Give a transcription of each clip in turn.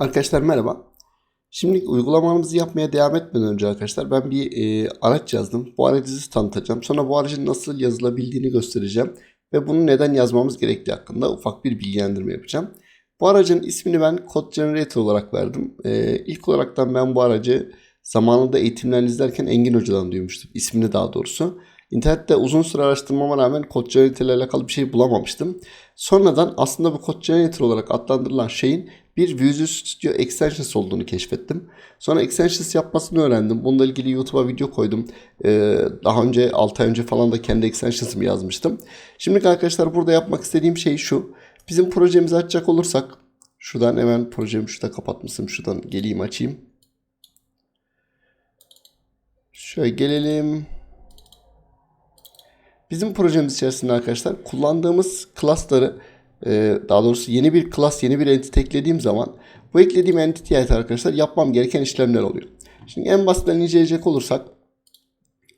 Arkadaşlar merhaba. Şimdi uygulamamızı yapmaya devam etmeden önce arkadaşlar ben bir e, araç yazdım. Bu aracı size tanıtacağım. Sonra bu aracın nasıl yazılabildiğini göstereceğim. Ve bunu neden yazmamız gerektiği hakkında ufak bir bilgilendirme yapacağım. Bu aracın ismini ben Code Generator olarak verdim. E, ilk olaraktan ben bu aracı zamanında eğitimlerini izlerken Engin Hoca'dan duymuştum. İsmini daha doğrusu. İnternette uzun süre araştırmama rağmen Code Generator ile alakalı bir şey bulamamıştım. Sonradan aslında bu Code Generator olarak adlandırılan şeyin bir Visual Studio Extensions olduğunu keşfettim. Sonra Extensions yapmasını öğrendim. Bununla ilgili YouTube'a video koydum. Ee, daha önce 6 ay önce falan da kendi Extensions'ımı yazmıştım. Şimdi arkadaşlar burada yapmak istediğim şey şu. Bizim projemizi açacak olursak şuradan hemen projemi şurada kapatmışım. Şuradan geleyim açayım. Şöyle gelelim. Bizim projemiz içerisinde arkadaşlar kullandığımız class'ları e, daha doğrusu yeni bir class, yeni bir entity eklediğim zaman bu eklediğim entity'ye ait arkadaşlar yapmam gereken işlemler oluyor. Şimdi en basitten inceleyecek olursak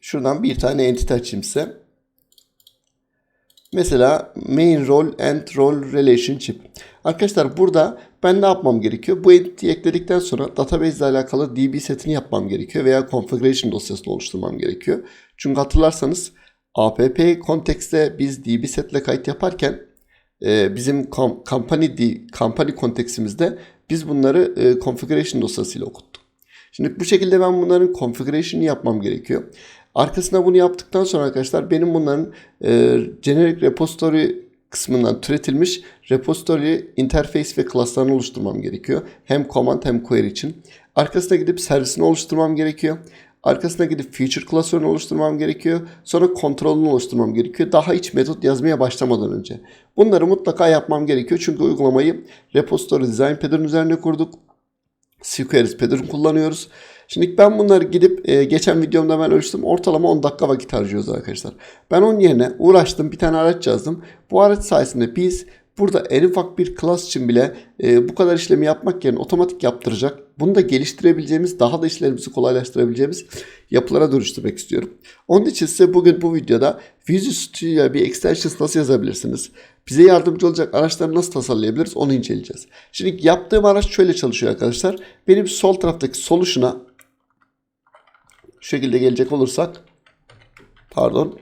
şuradan bir tane entity açayım size. Mesela main role and role relationship. Arkadaşlar burada ben ne yapmam gerekiyor? Bu entity'yi ekledikten sonra database ile alakalı DB setini yapmam gerekiyor veya configuration dosyasını oluşturmam gerekiyor. Çünkü hatırlarsanız app kontekste biz DB setle kayıt yaparken e, bizim com- company D, company konteksimizde biz bunları e, configuration dosyasıyla okuttuk. Şimdi bu şekilde ben bunların configuration'ı yapmam gerekiyor. Arkasına bunu yaptıktan sonra arkadaşlar benim bunların e, generic repository kısmından türetilmiş repository interface ve class'larını oluşturmam gerekiyor. Hem command hem query için. Arkasına gidip servisini oluşturmam gerekiyor. Arkasına gidip feature klasörünü oluşturmam gerekiyor. Sonra kontrolünü oluşturmam gerekiyor. Daha hiç metot yazmaya başlamadan önce. Bunları mutlaka yapmam gerekiyor. Çünkü uygulamayı repository design pattern üzerine kurduk. SQRS pattern kullanıyoruz. Şimdi ben bunları gidip e, geçen videomda ben ölçtüm. Ortalama 10 dakika vakit harcıyoruz arkadaşlar. Ben onun yerine uğraştım bir tane araç yazdım. Bu araç sayesinde biz burada en ufak bir class için bile e, bu kadar işlemi yapmak yerine otomatik yaptıracak. Bunu da geliştirebileceğimiz, daha da işlerimizi kolaylaştırabileceğimiz yapılara dönüştürmek istiyorum. Onun için size bugün bu videoda Visual Studio'ya bir extensions nasıl yazabilirsiniz? Bize yardımcı olacak araçları nasıl tasarlayabiliriz onu inceleyeceğiz. Şimdi yaptığım araç şöyle çalışıyor arkadaşlar. Benim sol taraftaki solution'a şu şekilde gelecek olursak pardon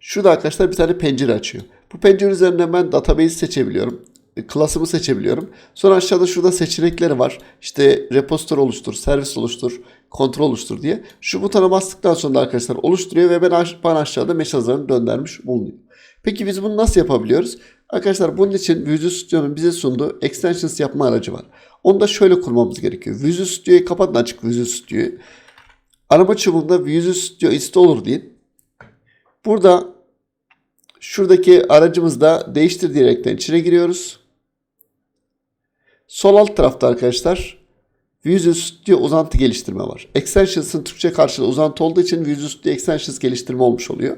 şurada arkadaşlar bir tane pencere açıyor. Bu pencere üzerinden ben database seçebiliyorum. Klasımı seçebiliyorum. Sonra aşağıda şurada seçenekleri var. İşte repository oluştur, servis oluştur, kontrol oluştur diye. Şu butona bastıktan sonra arkadaşlar oluşturuyor ve ben aş- bana aşağıda mesajlarını döndürmüş bulunuyor. Peki biz bunu nasıl yapabiliyoruz? Arkadaşlar bunun için Visual Studio'nun bize sunduğu extensions yapma aracı var. Onu da şöyle kurmamız gerekiyor. Visual Studio'yu kapatın açık Visual Studio'yu. Arama çubuğunda Visual Studio installer deyin. Burada şuradaki aracımızda değiştir diyerekten içine giriyoruz. Sol alt tarafta arkadaşlar Visual Studio uzantı geliştirme var. Extensions'ın Türkçe karşılığı uzantı olduğu için Visual Studio Extensions geliştirme olmuş oluyor.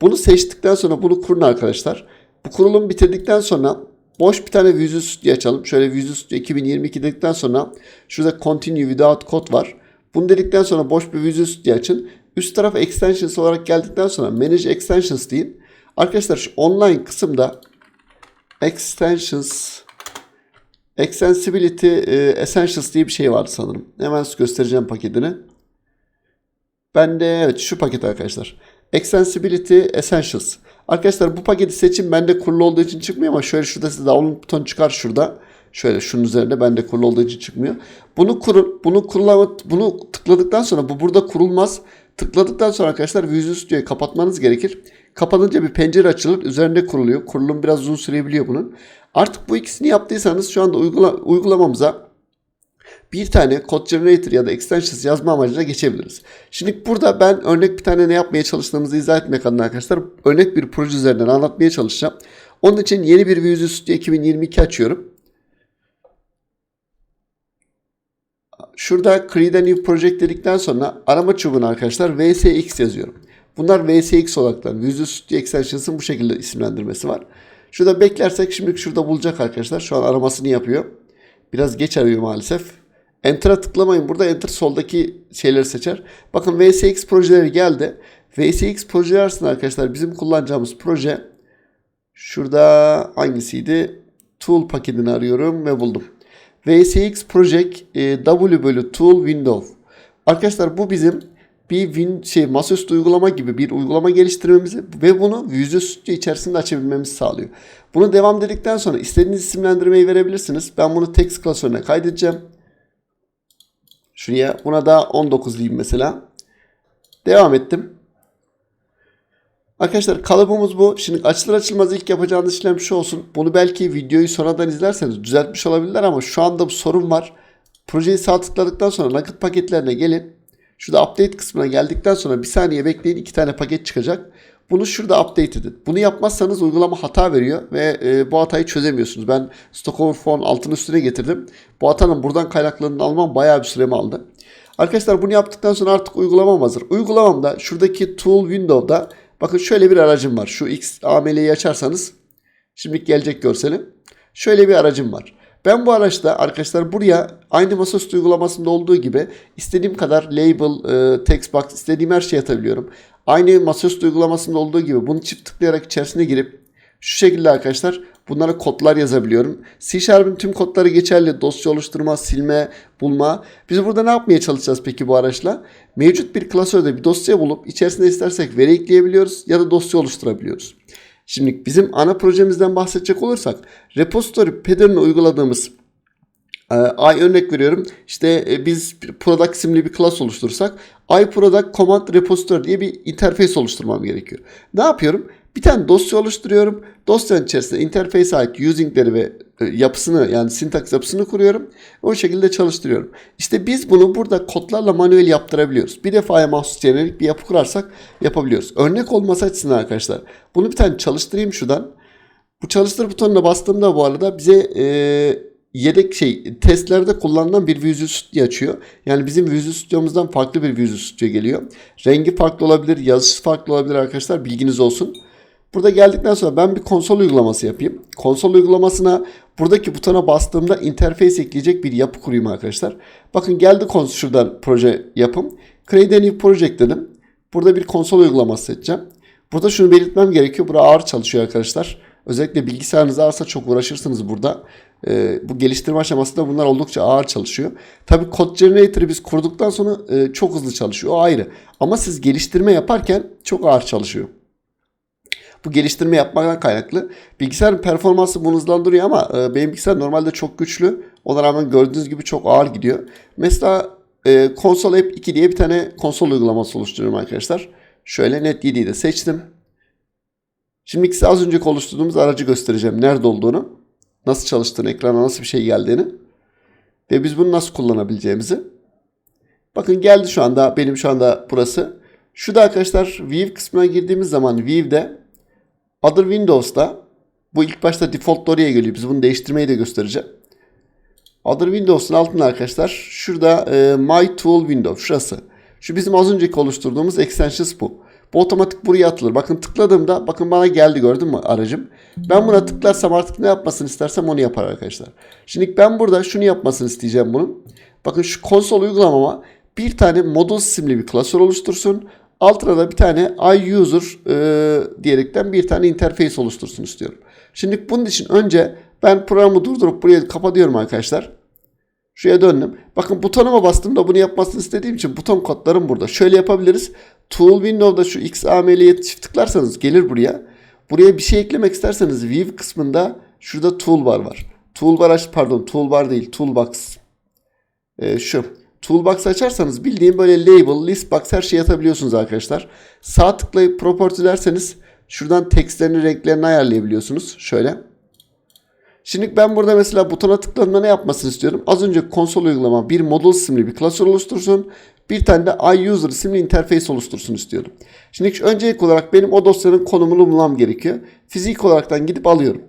Bunu seçtikten sonra bunu kurun arkadaşlar. Bu kurulum bitirdikten sonra boş bir tane Visual Studio açalım. Şöyle Visual Studio 2022 dedikten sonra şurada Continue Without Code var. Bunu dedikten sonra boş bir Visual Studio açın. Üst tarafa Extensions olarak geldikten sonra Manage Extensions deyin. Arkadaşlar şu online kısımda Extensions Extensibility e, Essentials diye bir şey vardı sanırım. Hemen göstereceğim paketini. Ben de evet şu paket arkadaşlar. Extensibility Essentials. Arkadaşlar bu paketi seçin. Bende kurulu olduğu için çıkmıyor ama şöyle şurada size download butonu çıkar şurada. Şöyle şunun üzerinde bende kurulu olduğu için çıkmıyor. Bunu kurun, bunu kurulama, bunu tıkladıktan sonra bu burada kurulmaz. Tıkladıktan sonra arkadaşlar Visual Studio'yu kapatmanız gerekir. Kapanınca bir pencere açılır. Üzerinde kuruluyor. Kurulum biraz uzun sürebiliyor bunun. Artık bu ikisini yaptıysanız şu anda uygula, uygulamamıza bir tane Code Generator ya da Extensions yazma amacıyla geçebiliriz. Şimdi burada ben örnek bir tane ne yapmaya çalıştığımızı izah etmek adına arkadaşlar örnek bir proje üzerinden anlatmaya çalışacağım. Onun için yeni bir Visual Studio 2022 açıyorum. Şurada Create a New Project dedikten sonra arama çubuğuna arkadaşlar VSX yazıyorum. Bunlar VSX olarak Visual Studio Extensions'ın bu şekilde isimlendirmesi var. Şurada beklersek şimdi şurada bulacak arkadaşlar. Şu an aramasını yapıyor. Biraz geç arıyor maalesef. Enter'a tıklamayın. Burada Enter soldaki şeyleri seçer. Bakın VSX projeleri geldi. VSX projeler arasında arkadaşlar bizim kullanacağımız proje şurada hangisiydi? Tool paketini arıyorum ve buldum. VSX Project e, W bölü Tool Window. Arkadaşlar bu bizim bir win, şey masaüstü uygulama gibi bir uygulama geliştirmemizi ve bunu Studio içerisinde açabilmemizi sağlıyor. Bunu devam dedikten sonra istediğiniz isimlendirmeyi verebilirsiniz. Ben bunu text klasörüne kaydedeceğim. Şuraya buna da 19 diyeyim mesela. Devam ettim. Arkadaşlar kalıbımız bu. Şimdi açılır açılmaz ilk yapacağınız işlem şu olsun. Bunu belki videoyu sonradan izlerseniz düzeltmiş olabilirler ama şu anda bu sorun var. Projeyi sağ tıkladıktan sonra nakit paketlerine gelin. Şurada update kısmına geldikten sonra bir saniye bekleyin iki tane paket çıkacak. Bunu şurada update edin. Bunu yapmazsanız uygulama hata veriyor ve e, bu hatayı çözemiyorsunuz. Ben Stock Overflow'un altını üstüne getirdim. Bu hatanın buradan kaynaklandığını almam bayağı bir süremi aldı. Arkadaşlar bunu yaptıktan sonra artık uygulamam hazır. Uygulamamda şuradaki Tool Window'da bakın şöyle bir aracım var. Şu X AML'yi açarsanız şimdi gelecek görseli. Şöyle bir aracım var. Ben bu araçta arkadaşlar buraya aynı masaüstü uygulamasında olduğu gibi istediğim kadar label, e, text box istediğim her şeyi atabiliyorum. Aynı masaüstü uygulamasında olduğu gibi bunu çift tıklayarak içerisine girip şu şekilde arkadaşlar bunlara kodlar yazabiliyorum. C Sharp'ın tüm kodları geçerli. Dosya oluşturma, silme, bulma. Biz burada ne yapmaya çalışacağız peki bu araçla? Mevcut bir klasörde bir dosya bulup içerisine istersek veri ekleyebiliyoruz ya da dosya oluşturabiliyoruz. Şimdi bizim ana projemizden bahsedecek olursak repository pattern'ı uyguladığımız e, ay örnek veriyorum. İşte e, biz product isimli bir class oluşturursak i product command repository diye bir interface oluşturmam gerekiyor. Ne yapıyorum? Bir tane dosya oluşturuyorum. Dosyanın içerisinde interface ait using'leri ve e, yapısını yani syntax yapısını kuruyorum. O şekilde çalıştırıyorum. İşte biz bunu burada kodlarla manuel yaptırabiliyoruz. Bir defaya mahsus jenerik bir yapı kurarsak yapabiliyoruz. Örnek olması açısından arkadaşlar. Bunu bir tane çalıştırayım şuradan. Bu çalıştır butonuna bastığımda bu arada bize e, yedek şey testlerde kullanılan bir Visual Studio açıyor. Yani bizim Visual Studio'muzdan farklı bir Visual Studio geliyor. Rengi farklı olabilir, yazısı farklı olabilir arkadaşlar. Bilginiz olsun. Burada geldikten sonra ben bir konsol uygulaması yapayım. Konsol uygulamasına buradaki butona bastığımda interface ekleyecek bir yapı kurayım arkadaşlar. Bakın geldi konsol şuradan proje yapım. Create a new project dedim. Burada bir konsol uygulaması seçeceğim. Burada şunu belirtmem gerekiyor. Bura ağır çalışıyor arkadaşlar. Özellikle bilgisayarınız ağırsa çok uğraşırsınız burada. Ee, bu geliştirme aşamasında bunlar oldukça ağır çalışıyor. Tabi Code Generator'ı biz kurduktan sonra e, çok hızlı çalışıyor. O ayrı. Ama siz geliştirme yaparken çok ağır çalışıyor. Bu geliştirme yapmaktan kaynaklı. Bilgisayarın performansı bunu hızlandırıyor ama e, benim bilgisayar normalde çok güçlü. Ona rağmen gördüğünüz gibi çok ağır gidiyor. Mesela e, Console App 2 diye bir tane konsol uygulaması oluşturuyorum arkadaşlar. Şöyle Net7'yi de seçtim. Şimdi size az önce oluşturduğumuz aracı göstereceğim. Nerede olduğunu, nasıl çalıştığını, ekrana nasıl bir şey geldiğini ve biz bunu nasıl kullanabileceğimizi. Bakın geldi şu anda benim şu anda burası. Şurada arkadaşlar View kısmına girdiğimiz zaman View'de Other Windows'ta bu ilk başta default oraya geliyor. Biz bunu değiştirmeyi de göstereceğim. Other Windows'un altında arkadaşlar şurada e, My Tool Window şurası. Şu bizim az önceki oluşturduğumuz extensions bu. Bu otomatik buraya atılır. Bakın tıkladığımda bakın bana geldi gördün mü aracım. Ben buna tıklarsam artık ne yapmasını istersem onu yapar arkadaşlar. Şimdi ben burada şunu yapmasını isteyeceğim bunun. Bakın şu konsol uygulamama bir tane model isimli bir klasör oluştursun. Altına da bir tane iUser e, diyerekten bir tane interface oluştursun istiyorum. Şimdi bunun için önce ben programı durdurup buraya kapatıyorum arkadaşlar. Şuraya döndüm. Bakın butonuma bastığımda bunu yapmasını istediğim için buton kodlarım burada. Şöyle yapabiliriz. Tool Window'da şu XAML'ye çift tıklarsanız gelir buraya. Buraya bir şey eklemek isterseniz View kısmında şurada toolbar var. Toolbar aç pardon toolbar değil toolbox. Ee, şu. Toolbox açarsanız bildiğim böyle label, listbox her şeyi atabiliyorsunuz arkadaşlar. Sağ tıklayıp property derseniz şuradan tekstlerini, renklerini ayarlayabiliyorsunuz. Şöyle. Şimdi ben burada mesela butona tıkladığımda ne yapmasını istiyorum? Az önce konsol uygulama bir model isimli bir klasör oluştursun. Bir tane de iUser isimli interface oluştursun istiyorum. Şimdi öncelik olarak benim o dosyanın konumunu bulmam gerekiyor. Fizik olaraktan gidip alıyorum.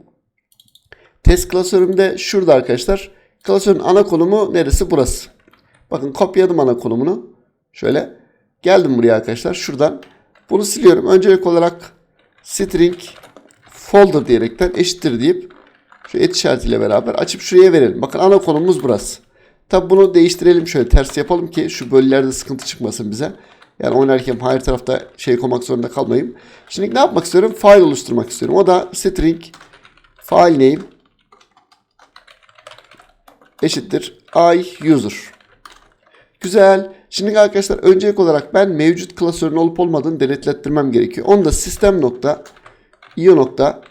Test klasörümde şurada arkadaşlar. Klasörün ana konumu neresi? Burası. Bakın kopyaladım ana konumunu. Şöyle geldim buraya arkadaşlar. Şuradan bunu siliyorum. Öncelik olarak string folder diyerekten eşittir deyip şu et işaretiyle beraber açıp şuraya verelim. Bakın ana konumuz burası. Tabi bunu değiştirelim şöyle ters yapalım ki şu bölülerde sıkıntı çıkmasın bize. Yani oynarken her tarafta şey koymak zorunda kalmayayım. Şimdi ne yapmak istiyorum? File oluşturmak istiyorum. O da string file name eşittir i user. Güzel. Şimdi arkadaşlar öncelik olarak ben mevcut klasörün olup olmadığını denetlettirmem gerekiyor. Onu da sistem nokta io nokta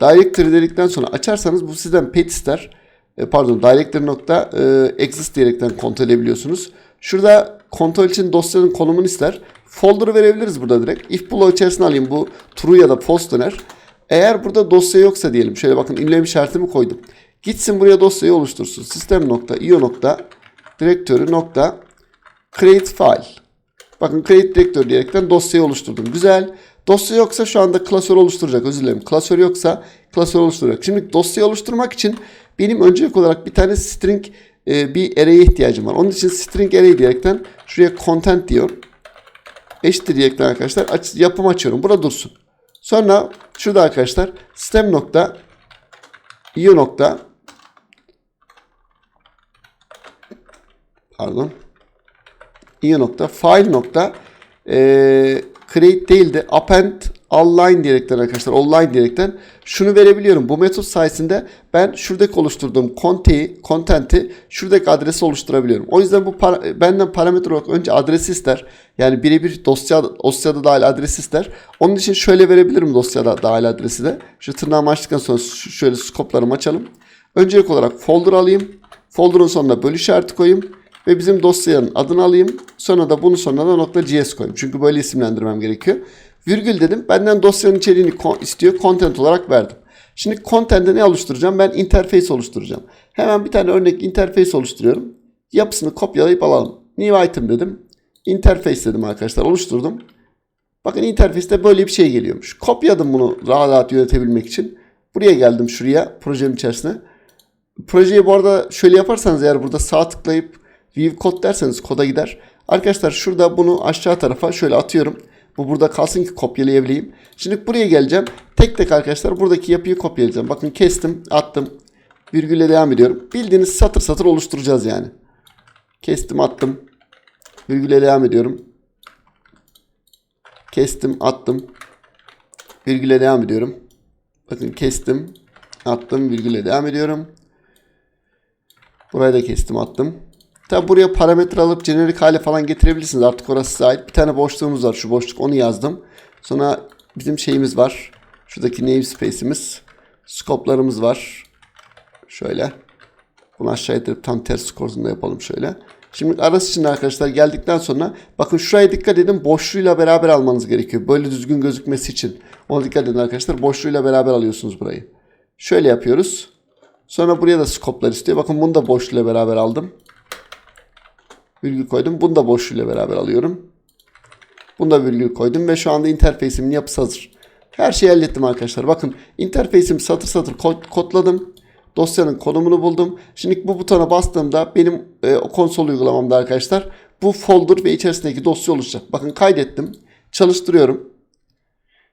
directory dedikten sonra açarsanız bu sizden pet ister. E, pardon directory nokta e, exist diyerekten kontrol edebiliyorsunuz. Şurada kontrol için dosyanın konumunu ister. Folder'ı verebiliriz burada direkt. If below içerisine alayım bu true ya da false döner. Eğer burada dosya yoksa diyelim. Şöyle bakın ünlem işaretimi koydum. Gitsin buraya dosyayı oluştursun. Sistem nokta io nokta directory nokta create file. Bakın create directory diyerekten dosyayı oluşturdum. Güzel. Dosya yoksa şu anda klasör oluşturacak. Özür dilerim. Klasör yoksa klasör oluşturacak. Şimdi dosyayı oluşturmak için benim öncelik olarak bir tane string e, bir array'e ihtiyacım var. Onun için string array diyerekten şuraya content diyor. Eşittir diyerekten arkadaşlar aç, yapım açıyorum. Burada dursun. Sonra şurada arkadaşlar sistem nokta io nokta pardon io nokta file nokta e, create değil de append online diyerekten arkadaşlar online diyerekten şunu verebiliyorum. Bu metot sayesinde ben şuradaki oluşturduğum conte'yi, content'i şuradaki adresi oluşturabiliyorum. O yüzden bu para, benden parametre olarak önce adresi ister. Yani birebir dosya dosyada dahil adresi ister. Onun için şöyle verebilirim dosyada dahil adresi de. Şu tırnağımı açtıktan sonra şöyle skoplarımı açalım. Öncelik olarak folder alayım. Folder'ın sonuna bölü işareti koyayım. Ve bizim dosyanın adını alayım. Sonra da bunu sonuna nokta .gs koyayım. Çünkü böyle isimlendirmem gerekiyor. Virgül dedim. Benden dosyanın içeriğini istiyor. Content olarak verdim. Şimdi content'e ne oluşturacağım? Ben interface oluşturacağım. Hemen bir tane örnek interface oluşturuyorum. Yapısını kopyalayıp alalım. New item dedim. Interface dedim arkadaşlar. Oluşturdum. Bakın interface'te böyle bir şey geliyormuş. Kopyadım bunu rahat rahat yönetebilmek için. Buraya geldim şuraya projenin içerisine. Projeyi bu arada şöyle yaparsanız eğer burada sağ tıklayıp view code derseniz koda gider. Arkadaşlar şurada bunu aşağı tarafa şöyle atıyorum. Bu burada kalsın ki kopyalayabileyim. Şimdi buraya geleceğim. Tek tek arkadaşlar buradaki yapıyı kopyalayacağım. Bakın kestim, attım. Virgülle devam ediyorum. Bildiğiniz satır satır oluşturacağız yani. Kestim, attım. Virgülle devam ediyorum. Kestim, attım. Virgülle devam ediyorum. Bakın kestim, attım, virgülle devam ediyorum. Burayı da kestim attım. Tabi buraya parametre alıp jenerik hale falan getirebilirsiniz. Artık orası size ait. Bir tane boşluğumuz var. Şu boşluk onu yazdım. Sonra bizim şeyimiz var. Şuradaki namespace'imiz. Scope'larımız var. Şöyle. Bunu aşağı indirip tam ters korzunda yapalım şöyle. Şimdi arası için arkadaşlar geldikten sonra bakın şuraya dikkat edin boşluğuyla beraber almanız gerekiyor. Böyle düzgün gözükmesi için. Ona dikkat edin arkadaşlar. Boşluğuyla beraber alıyorsunuz burayı. Şöyle yapıyoruz. Sonra buraya da scope'lar istiyor. Bakın bunu da boşluğuyla beraber aldım. Virgül koydum. Bunu da boşluğuyla beraber alıyorum. Bunu da virgül koydum ve şu anda interface'imin yapısı hazır. Her şeyi hallettim arkadaşlar. Bakın interface'imi satır satır kod- kodladım. Dosyanın konumunu buldum. Şimdi bu butona bastığımda benim e, konsol uygulamamda arkadaşlar bu folder ve içerisindeki dosya oluşacak. Bakın kaydettim. Çalıştırıyorum.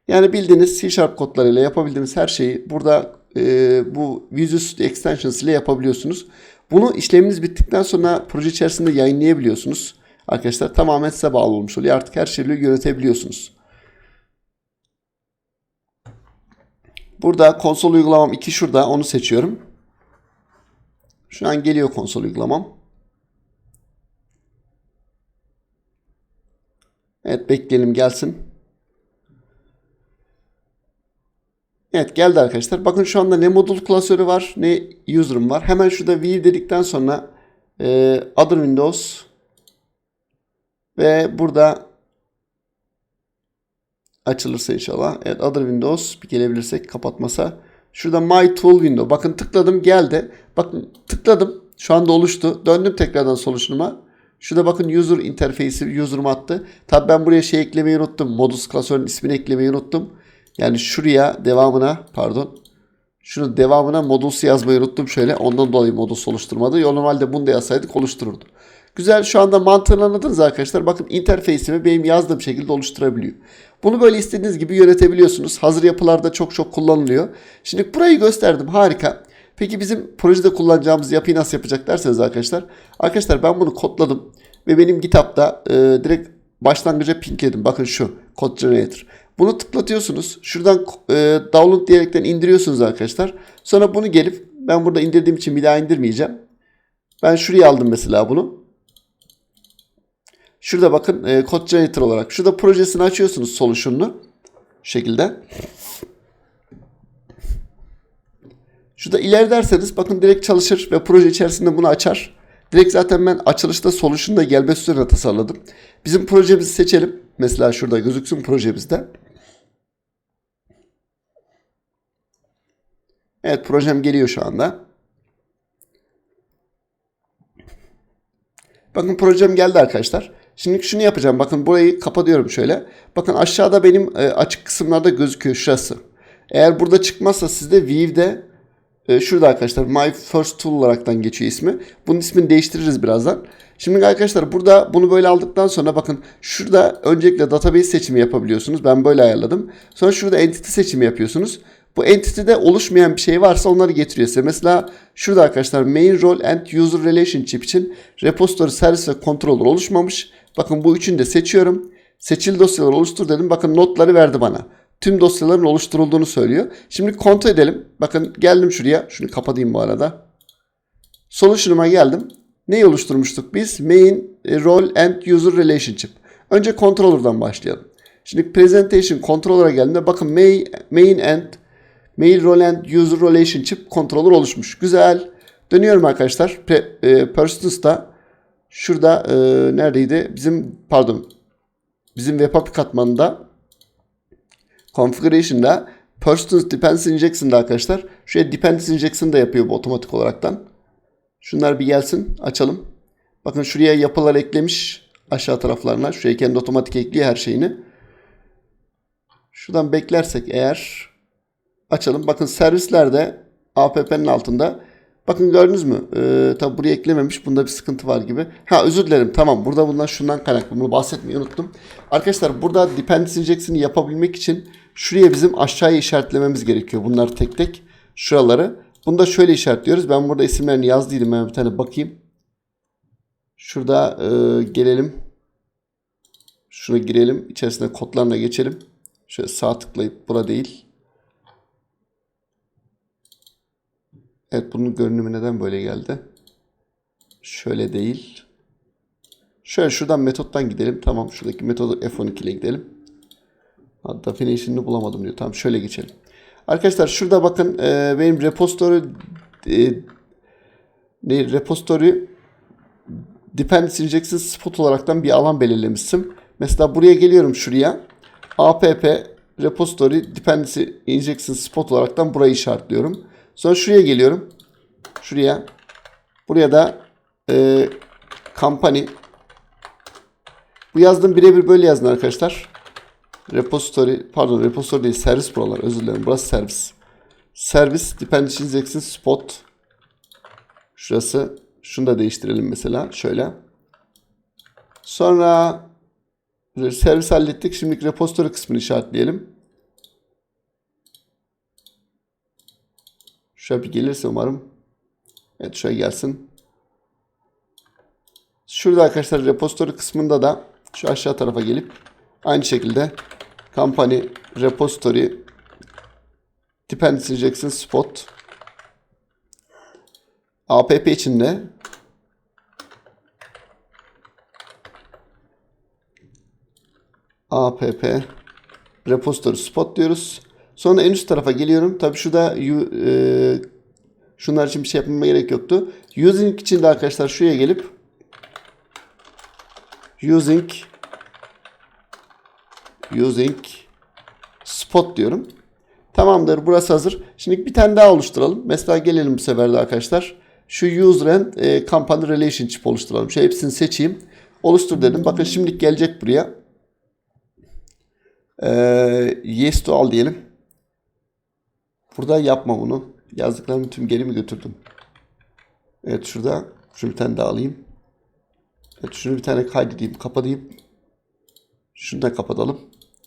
Yani bildiğiniz C Sharp kodlarıyla yapabildiğiniz her şeyi burada e, bu Visual Studio Extensions ile yapabiliyorsunuz. Bunu işleminiz bittikten sonra proje içerisinde yayınlayabiliyorsunuz. Arkadaşlar tamamen size bağlı olmuş oluyor. Artık her şeyi yönetebiliyorsunuz. Burada konsol uygulamam 2 şurada. Onu seçiyorum. Şu an geliyor konsol uygulamam. Evet bekleyelim gelsin. Evet geldi arkadaşlar. Bakın şu anda ne modul klasörü var ne user'ım var. Hemen şurada view dedikten sonra e, other windows ve burada açılırsa inşallah. Evet other windows bir gelebilirsek kapatmasa. Şurada my tool window. Bakın tıkladım geldi. Bakın tıkladım. Şu anda oluştu. Döndüm tekrardan solution'uma. Şurada bakın user interface'i user'ıma attı. Tabi ben buraya şey eklemeyi unuttum. Modus klasörün ismini eklemeyi unuttum. Yani şuraya devamına pardon. Şunun devamına modus yazmayı unuttum şöyle. Ondan dolayı modus oluşturmadı. Normalde bunu da yazsaydık oluştururdu. Güzel şu anda mantığını anladınız arkadaşlar. Bakın interface'imi benim yazdığım şekilde oluşturabiliyor. Bunu böyle istediğiniz gibi yönetebiliyorsunuz. Hazır yapılarda çok çok kullanılıyor. Şimdi burayı gösterdim harika. Peki bizim projede kullanacağımız yapıyı nasıl yapacak derseniz arkadaşlar. Arkadaşlar ben bunu kodladım. Ve benim GitHub'da e, direkt başlangıca pinkledim. Bakın şu code generator. Bunu tıklatıyorsunuz. Şuradan e, download diyerekten indiriyorsunuz arkadaşlar. Sonra bunu gelip ben burada indirdiğim için bir daha indirmeyeceğim. Ben şuraya aldım mesela bunu. Şurada bakın e, Code Generator olarak. Şurada projesini açıyorsunuz solution'unu. Şu şekilde. Şurada ileri derseniz bakın direkt çalışır ve proje içerisinde bunu açar. Direkt zaten ben açılışta solution'da gelmesi üzerine tasarladım. Bizim projemizi seçelim. Mesela şurada gözüksün projemizde. Evet projem geliyor şu anda. Bakın projem geldi arkadaşlar. Şimdi şunu yapacağım. Bakın burayı kapatıyorum şöyle. Bakın aşağıda benim e, açık kısımlarda gözüküyor şurası. Eğer burada çıkmazsa sizde View'de e, şurada arkadaşlar My First Tool olaraktan geçiyor ismi. Bunun ismini değiştiririz birazdan. Şimdi arkadaşlar burada bunu böyle aldıktan sonra bakın şurada öncelikle database seçimi yapabiliyorsunuz. Ben böyle ayarladım. Sonra şurada entity seçimi yapıyorsunuz. Bu entity'de oluşmayan bir şey varsa onları getiriyor size. Mesela şurada arkadaşlar main role and user relationship için repository servis ve controller oluşmamış. Bakın bu üçünü de seçiyorum. Seçili dosyaları oluştur dedim. Bakın notları verdi bana. Tüm dosyaların oluşturulduğunu söylüyor. Şimdi kontrol edelim. Bakın geldim şuraya. Şunu kapatayım bu arada. Solution'uma geldim. Neyi oluşturmuştuk biz? Main e, role and user relationship. Önce controller'dan başlayalım. Şimdi presentation controller'a geldiğinde bakın main and main role and user relationship controller oluşmuş. Güzel. Dönüyorum arkadaşlar. Pre, e, Persistence'da şurada e, neredeydi? Bizim pardon. Bizim web API katmanında configuration'da Persistence Dependency Injection'da arkadaşlar. Şuraya Dependency Injection da yapıyor bu otomatik olaraktan. Şunlar bir gelsin. Açalım. Bakın şuraya yapılar eklemiş. Aşağı taraflarına. Şuraya kendi otomatik ekliyor her şeyini. Şuradan beklersek eğer açalım. Bakın servislerde APP'nin altında. Bakın gördünüz mü? Ee, tabi buraya eklememiş. Bunda bir sıkıntı var gibi. Ha özür dilerim. Tamam. Burada bundan şundan kaynaklı. Bunu bahsetmeyi unuttum. Arkadaşlar burada dependency injection'ı yapabilmek için şuraya bizim aşağıya işaretlememiz gerekiyor. Bunlar tek tek. Şuraları. Bunu da şöyle işaretliyoruz. Ben burada isimlerini yazdıydım. Ben bir tane bakayım. Şurada e, gelelim. Şuna girelim. İçerisine kodlarına geçelim. Şöyle sağ tıklayıp bura değil. Evet bunun görünümü neden böyle geldi? Şöyle değil. Şöyle şuradan metottan gidelim. Tamam şuradaki metodu F12 ile gidelim. Hatta definition'ını bulamadım diyor. Tamam şöyle geçelim. Arkadaşlar şurada bakın e, benim repository e, ne, repository dependency injection spot olaraktan bir alan belirlemiştim. Mesela buraya geliyorum şuraya. app repository dependency injection spot olaraktan burayı işaretliyorum. Sonra şuraya geliyorum. Şuraya. Buraya da e, company bu yazdığım birebir böyle yazın arkadaşlar. Repository, pardon repository değil servis buralar özür dilerim. Burası servis. Servis dependency injection spot. Şurası. Şunu da değiştirelim mesela. Şöyle. Sonra servis hallettik. Şimdi repository kısmını işaretleyelim. Şöyle bir gelirse umarım. Evet şöyle gelsin. Şurada arkadaşlar repository kısmında da şu aşağı tarafa gelip aynı şekilde company repository dependency injection spot app içinde app repository spot diyoruz. Sonra en üst tarafa geliyorum. Tabii şurada e, şunlar için bir şey yapmama gerek yoktu. Using için de arkadaşlar şuraya gelip using using spot diyorum. Tamamdır. Burası hazır. Şimdi bir tane daha oluşturalım. Mesela gelelim bu sefer de arkadaşlar. Şu user and e, company relationship oluşturalım. Şu hepsini seçeyim. Oluştur dedim. Bakın şimdi gelecek buraya. E, yes to al diyelim. Burada yapma bunu. Yazdıklarımı tüm geri mi götürdüm? Evet şurada. Şunu bir tane daha alayım. Evet şunu bir tane kaydedeyim. Kapatayım. Şunu da kapatalım.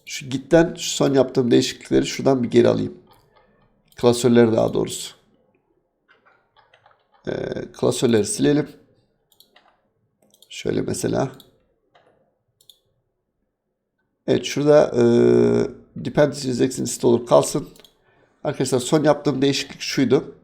Şu gitten şu son yaptığım değişiklikleri şuradan bir geri alayım. Klasörleri daha doğrusu. Ee, klasörleri silelim. Şöyle mesela. Evet şurada e, dependency inject'in installer kalsın. Arkadaşlar son yaptığım değişiklik şuydu.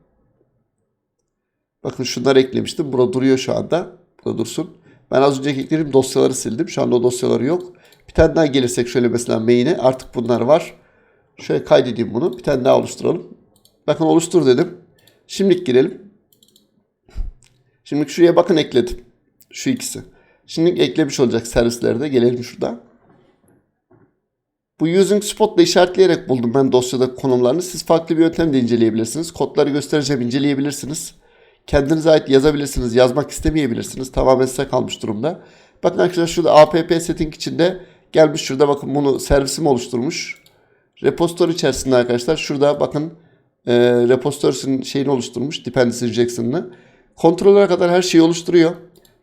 Bakın şunları eklemiştim. Burada duruyor şu anda. Burada dursun. Ben az önce eklediğim dosyaları sildim. Şu anda o dosyaları yok. Bir tane daha gelirsek şöyle mesela main'e artık bunlar var. Şöyle kaydedeyim bunu. Bir tane daha oluşturalım. Bakın oluştur dedim. Şimdilik girelim. Şimdi şuraya bakın ekledim. Şu ikisi. Şimdi eklemiş olacak servislerde. Gelelim şurada. Bu using spot'la işaretleyerek buldum ben dosyada konumlarını. Siz farklı bir yöntemle inceleyebilirsiniz. Kodları göstereceğim inceleyebilirsiniz. Kendinize ait yazabilirsiniz. Yazmak istemeyebilirsiniz. Tamamen size kalmış durumda. Bakın arkadaşlar şurada app setting içinde gelmiş şurada bakın bunu servisimi oluşturmuş. Repository içerisinde arkadaşlar şurada bakın e, repository'sinin şeyini oluşturmuş. Dependency injection'ını. Controller'a kadar her şeyi oluşturuyor.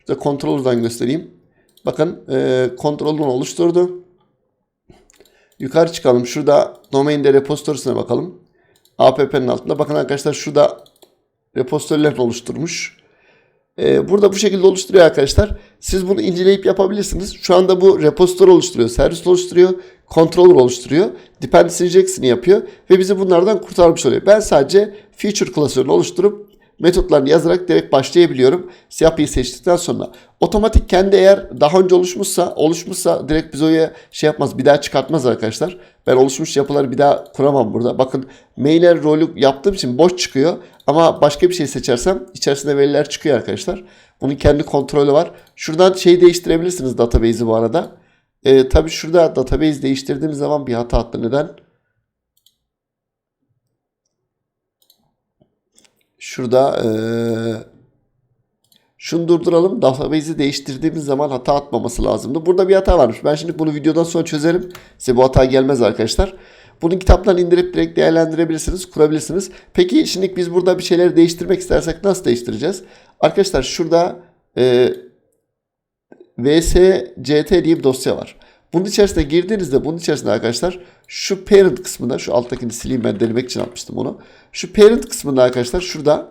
Şurada controller'dan göstereyim. Bakın e, controller'ını oluşturdu. Yukarı çıkalım. Şurada domain'de repository'sine bakalım. APP'nin altında. Bakın arkadaşlar şurada repository'lerini oluşturmuş. Ee, burada bu şekilde oluşturuyor arkadaşlar. Siz bunu inceleyip yapabilirsiniz. Şu anda bu repository oluşturuyor, servis oluşturuyor, controller oluşturuyor, dependency injection'ı yapıyor ve bizi bunlardan kurtarmış oluyor. Ben sadece feature klasörünü oluşturup metotlarını yazarak direkt başlayabiliyorum. Yapıyı seçtikten sonra. Otomatik kendi eğer daha önce oluşmuşsa, oluşmuşsa direkt bize şey yapmaz, bir daha çıkartmaz arkadaşlar. Ben oluşmuş yapıları bir daha kuramam burada. Bakın mailer rolü yaptığım için boş çıkıyor. Ama başka bir şey seçersem içerisinde veriler çıkıyor arkadaşlar. Bunun kendi kontrolü var. Şuradan şeyi değiştirebilirsiniz database'i bu arada. Ee, tabii şurada database değiştirdiğimiz zaman bir hata attı. Neden? Şurada ee, şunu durduralım. Database'i değiştirdiğimiz zaman hata atmaması lazımdı. Burada bir hata varmış. Ben şimdi bunu videodan sonra çözerim. Size bu hata gelmez arkadaşlar. Bunu kitaptan indirip direkt değerlendirebilirsiniz, kurabilirsiniz. Peki şimdi biz burada bir şeyleri değiştirmek istersek nasıl değiştireceğiz? Arkadaşlar şurada e, vsct diye bir dosya var. Bunun içerisine girdiğinizde bunun içerisinde arkadaşlar şu parent kısmında şu alttakini sileyim ben denemek için atmıştım onu. Şu parent kısmında arkadaşlar şurada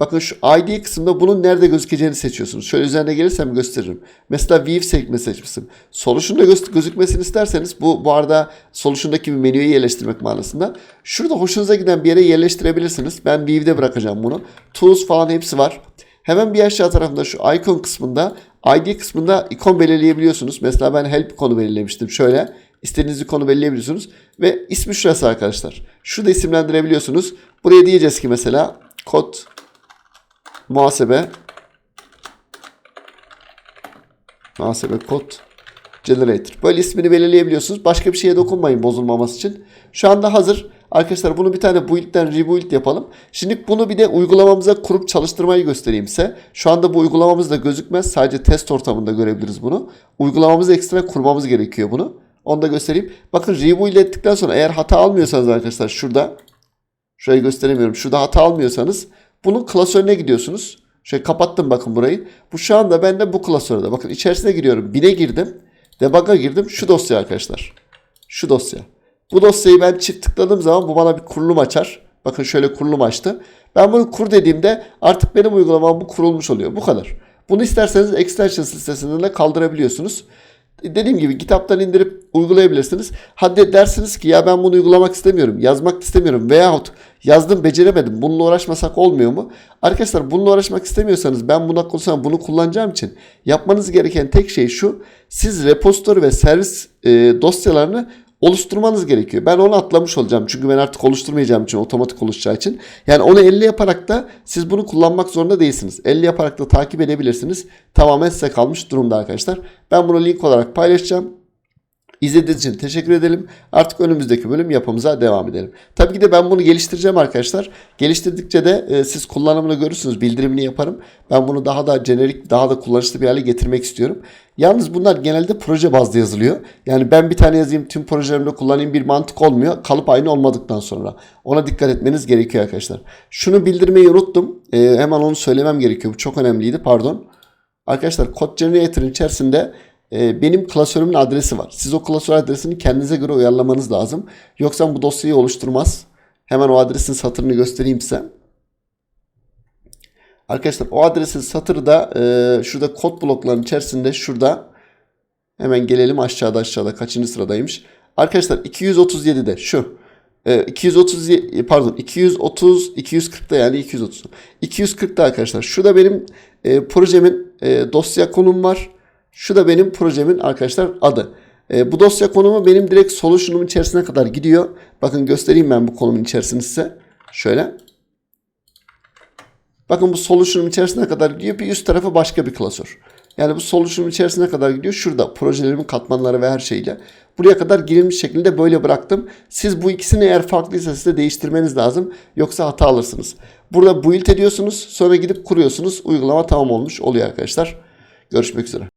Bakın şu ID kısmında bunun nerede gözükeceğini seçiyorsunuz. Şöyle üzerine gelirsem gösteririm. Mesela View sekme seçmişim. Solution'da göz gözükmesini isterseniz bu bu arada Solution'daki bir menüye yerleştirmek manasında. Şurada hoşunuza giden bir yere yerleştirebilirsiniz. Ben View'de bırakacağım bunu. Tools falan hepsi var. Hemen bir aşağı tarafında şu icon kısmında ID kısmında ikon belirleyebiliyorsunuz. Mesela ben help ikonu belirlemiştim. Şöyle istediğiniz ikonu belirleyebiliyorsunuz. Ve ismi şurası arkadaşlar. Şurada isimlendirebiliyorsunuz. Buraya diyeceğiz ki mesela kod muhasebe muhasebe kod generator. Böyle ismini belirleyebiliyorsunuz. Başka bir şeye dokunmayın bozulmaması için. Şu anda hazır. Arkadaşlar bunu bir tane build'den rebuild yapalım. Şimdi bunu bir de uygulamamıza kurup çalıştırmayı göstereyim size. Şu anda bu uygulamamızda gözükmez. Sadece test ortamında görebiliriz bunu. Uygulamamızı ekstra kurmamız gerekiyor bunu. Onu da göstereyim. Bakın rebuild ettikten sonra eğer hata almıyorsanız arkadaşlar şurada şurayı gösteremiyorum. Şurada hata almıyorsanız bunun klasörüne gidiyorsunuz. Şöyle kapattım bakın burayı. Bu şu anda bende bu klasörde. Bakın içerisine giriyorum. Bine girdim. Debug'a girdim. Şu dosya arkadaşlar. Şu dosya. Bu dosyayı ben çift tıkladığım zaman bu bana bir kurulum açar. Bakın şöyle kurulum açtı. Ben bunu kur dediğimde artık benim uygulamam bu kurulmuş oluyor. Bu kadar. Bunu isterseniz extension listesinden de kaldırabiliyorsunuz. Dediğim gibi kitaptan indirip uygulayabilirsiniz. Hadi dersiniz ki ya ben bunu uygulamak istemiyorum, yazmak istemiyorum veyahut yazdım beceremedim bununla uğraşmasak olmuyor mu? Arkadaşlar bununla uğraşmak istemiyorsanız ben buna kullanacağım, bunu kullanacağım için yapmanız gereken tek şey şu. Siz repository ve servis e, dosyalarını oluşturmanız gerekiyor. Ben onu atlamış olacağım. Çünkü ben artık oluşturmayacağım için otomatik oluşacağı için. Yani onu 50 yaparak da siz bunu kullanmak zorunda değilsiniz. 50 yaparak da takip edebilirsiniz. Tamamen size kalmış durumda arkadaşlar. Ben bunu link olarak paylaşacağım. İzlediğiniz için teşekkür edelim. Artık önümüzdeki bölüm yapımıza devam edelim. Tabii ki de ben bunu geliştireceğim arkadaşlar. Geliştirdikçe de e, siz kullanımını görürsünüz. Bildirimini yaparım. Ben bunu daha da jenerik, daha da kullanışlı bir hale getirmek istiyorum. Yalnız bunlar genelde proje bazlı yazılıyor. Yani ben bir tane yazayım tüm projelerimde kullanayım bir mantık olmuyor. Kalıp aynı olmadıktan sonra. Ona dikkat etmeniz gerekiyor arkadaşlar. Şunu bildirmeyi unuttum. E, hemen onu söylemem gerekiyor. Bu çok önemliydi. Pardon. Arkadaşlar Code Generator'ın içerisinde benim klasörümün adresi var. Siz o klasör adresini kendinize göre uyarlamanız lazım. Yoksa bu dosyayı oluşturmaz. Hemen o adresin satırını göstereyim size. Arkadaşlar o adresin satırı da e, şurada kod bloklarının içerisinde şurada hemen gelelim aşağıda aşağıda kaçıncı sıradaymış. Arkadaşlar 237'de şu. E, 230 pardon 230 240'da yani 230. 240'da arkadaşlar. Şu da benim e, projemin e, dosya konum var. Şu da benim projemin arkadaşlar adı. E, bu dosya konumu benim direkt solution'umun içerisine kadar gidiyor. Bakın göstereyim ben bu konumun içerisini size. Şöyle. Bakın bu solution'un içerisine kadar gidiyor. Bir üst tarafı başka bir klasör. Yani bu solution'un içerisine kadar gidiyor. Şurada projelerimin katmanları ve her şeyle. Buraya kadar girilmiş şekilde böyle bıraktım. Siz bu ikisini eğer farklıysa size değiştirmeniz lazım. Yoksa hata alırsınız. Burada build ediyorsunuz. Sonra gidip kuruyorsunuz. Uygulama tamam olmuş oluyor arkadaşlar. Görüşmek üzere.